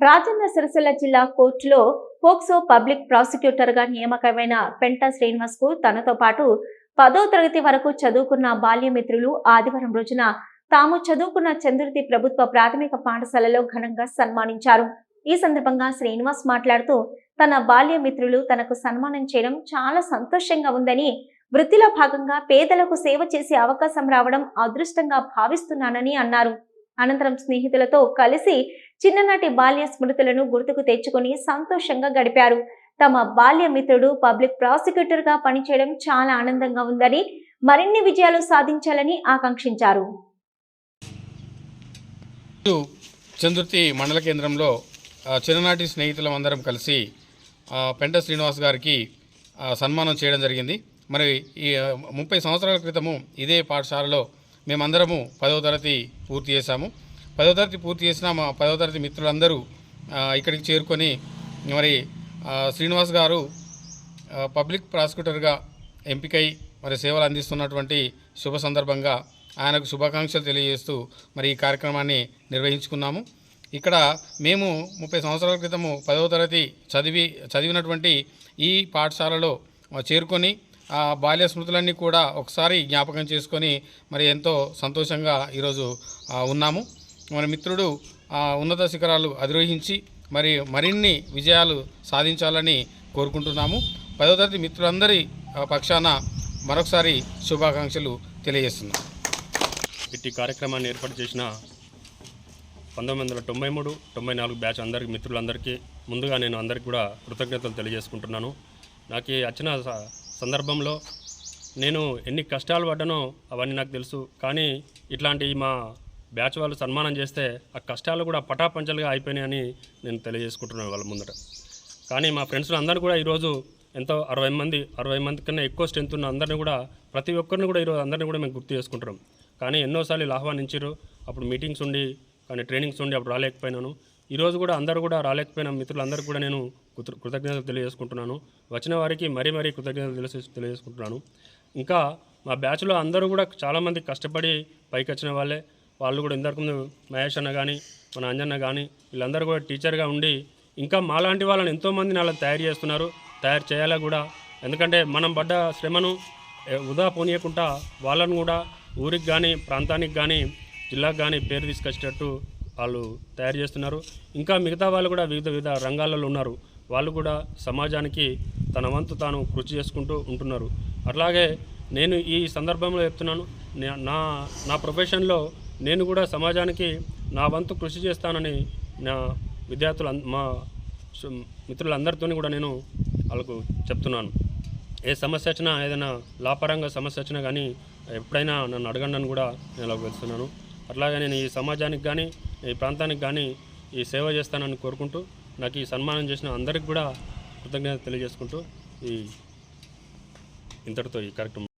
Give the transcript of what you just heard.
రాజన్న సిరిసిల్ల జిల్లా కోర్టులో POCSO public ప్రాసిక్యూటర్గా నియామకమైన పెంట శ్రీనివాస్కు తనతో పాటు పదో తరగతి వరకు చదువుకున్న బాల్యమిత్రులు ఆదివారం రోజున తాము చదువుకున్న చంద్రుతి ప్రభుత్వ ప్రాథమిక పాఠశాలలో ఘనంగా సన్మానించారు. ఈ సందర్భంగా శ్రీనివాస్ మాట్లాడుతూ తన బాల్యమిత్రులు తనకు సన్మానం చేయడం చాలా సంతోషంగా ఉందని వృత్తిలో భాగంగా పేదలకు సేవ చేసే అవకాశం రావడం అదృష్టంగా భావిస్తున్నానని అన్నారు. అనంతరం స్నేహితులతో కలిసి చిన్ననాటి బాల్య స్మృతులను గుర్తుకు తెచ్చుకొని సంతోషంగా గడిపారు. తమ బాల్య మిత్రుడు పబ్లిక్ ప్రాసిక్యూటర్గా పనిచేయడం చాలా ఆనందంగా ఉందని మరిన్ని విజయాలు సాధించాలని ఆకాంక్షించారు. చంద్రుతి మండల కేంద్రంలో చిన్ననాటి స్నేహితులం అందరం కలిసి పెంట శ్రీనివాస్ గారికి సన్మానం చేయడం జరిగింది. మరి ఈ ముప్పై సంవత్సరాల క్రితము ఇదే పాఠశాలలో మేమందరము పదవ తరగతి పూర్తి చేశాము. పదో తరగతి పూర్తి చేసిన మా పదో తరగతి మిత్రులందరూ ఇక్కడికి చేరుకొని మరి శ్రీనివాస్ గారు పబ్లిక్ ప్రాసిక్యూటర్గా ఎంపికై మరి సేవలు అందిస్తున్నటువంటి శుభ సందర్భంగా ఆయనకు శుభాకాంక్షలు తెలియజేస్తూ మరి ఈ కార్యక్రమాన్ని నిర్వహించుకున్నాము. ఇక్కడ మేము ముప్పై సంవత్సరాల క్రితము పదవ తరగతి చదివి చదివినటువంటి ఈ పాఠశాలలో చేరుకొని ఆ బాల్య స్మృతులన్నీ కూడా ఒకసారి జ్ఞాపకం చేసుకొని మరి ఎంతో సంతోషంగా ఈరోజు ఉన్నాము. మన మిత్రుడు ఆ, ఉన్నత శిఖరాలు అధిరోహించి మరి మరిన్ని విజయాలు సాధించాలని కోరుకుంటున్నాము. పదో తరగతి మిత్రులందరి ఆ, పక్షాన మరొకసారి శుభాకాంక్షలు తెలియజేస్తున్నాం. ఇట్టి కార్యక్రమాన్ని ఏర్పాటు చేసిన పంతొమ్మిది వందల తొంభై మూడు తొంభై నాలుగు బ్యాచ్ అందరికీ మిత్రులందరికీ ముందుగా నేను అందరికీ కూడా కృతజ్ఞతలు తెలియజేసుకుంటున్నాను. నాకు ఈ వచ్చిన స- సందర్భంలో నేను ఎన్ని కష్టాలు పడ్డానో అవన్నీ నాకు తెలుసు. కానీ ఇట్లాంటి మా బ్యాచ్ వాళ్ళు సన్మానం చేస్తే ఆ కష్టాలు కూడా పటాపంచలుగా అయిపోయినాయని నేను తెలియజేసుకుంటున్నాను వాళ్ళ ముందట. కానీ మా ఫ్రెండ్స్ అందరూ కూడా ఈరోజు ఎంతో అరవై మంది అరవై మంది కన్నా ఎక్కువ స్ట్రెంత్ ఉన్న అందరిని కూడా ప్రతి ఒక్కరిని కూడా ఈరోజు అందరిని కూడా మేము గుర్తు చేసుకుంటున్నాం. కానీ ఎన్నోసార్లు ఇలా ఆహ్వానించారు అప్పుడు మీటింగ్స్ ఉండి కానీ ట్రైనింగ్స్ ఉండి అప్పుడు రాలేకపోయినాను. ఈరోజు కూడా అందరూ కూడా రాలేకపోయిన మిత్రులందరూ కూడా నేను కృతజ్ఞతలు తెలియజేసుకుంటున్నాను. వచ్చిన వారికి మరీ మరీ కృతజ్ఞతలు తెలియ తెలియజేసుకుంటున్నాను. ఇంకా మా బ్యాచ్లో అందరూ కూడా చాలామంది కష్టపడి పైకి వచ్చిన వాళ్ళే. వాళ్ళు కూడా ఇంతకుముందు మహేష్ అన్న కానీ మన అంజన్న కానీ వీళ్ళందరూ కూడా టీచర్గా ఉండి ఇంకా మాలాంటి వాళ్ళని ఎంతోమంది అలా తయారు చేస్తున్నారు తయారు చేయాలా కూడా. ఎందుకంటే మనం పడ్డ శ్రమను వృధా పోనీయకుండా వాళ్ళను కూడా ఊరికి కానీ ప్రాంతానికి కానీ జిల్లాకు కానీ పేరు తీసుకొచ్చేటట్టు వాళ్ళు తయారు చేస్తున్నారు. ఇంకా మిగతా వాళ్ళు కూడా వివిధ వివిధ రంగాలలో ఉన్నారు. వాళ్ళు కూడా సమాజానికి తన వంతు తాను కృషి చేసుకుంటూ ఉంటున్నారు. అట్లాగే నేను ఈ సందర్భంలో చెప్తున్నాను నా నా ప్రొఫెషన్లో నేను కూడా సమాజానికి నా వంతు కృషి చేస్తానని నా విద్యార్థులు మా మిత్రులందరితో కూడా నేను వాళ్ళకు చెప్తున్నాను. ఏ సమస్య వచ్చినా ఏదైనా లాపరంగా సమస్య వచ్చినా కానీ ఎప్పుడైనా నన్ను అడగండి అని కూడా నేను అలా వెళ్తున్నాను. అట్లాగే నేను ఈ సమాజానికి కానీ ఈ ప్రాంతానికి కానీ ఈ సేవ చేస్తానని కోరుకుంటూ నాకు ఈ సన్మానం చేసిన అందరికి కూడా కృతజ్ఞత తెలియజేసుకుంటూ ఈ ఇంతటితో ఈ కార్యక్రమం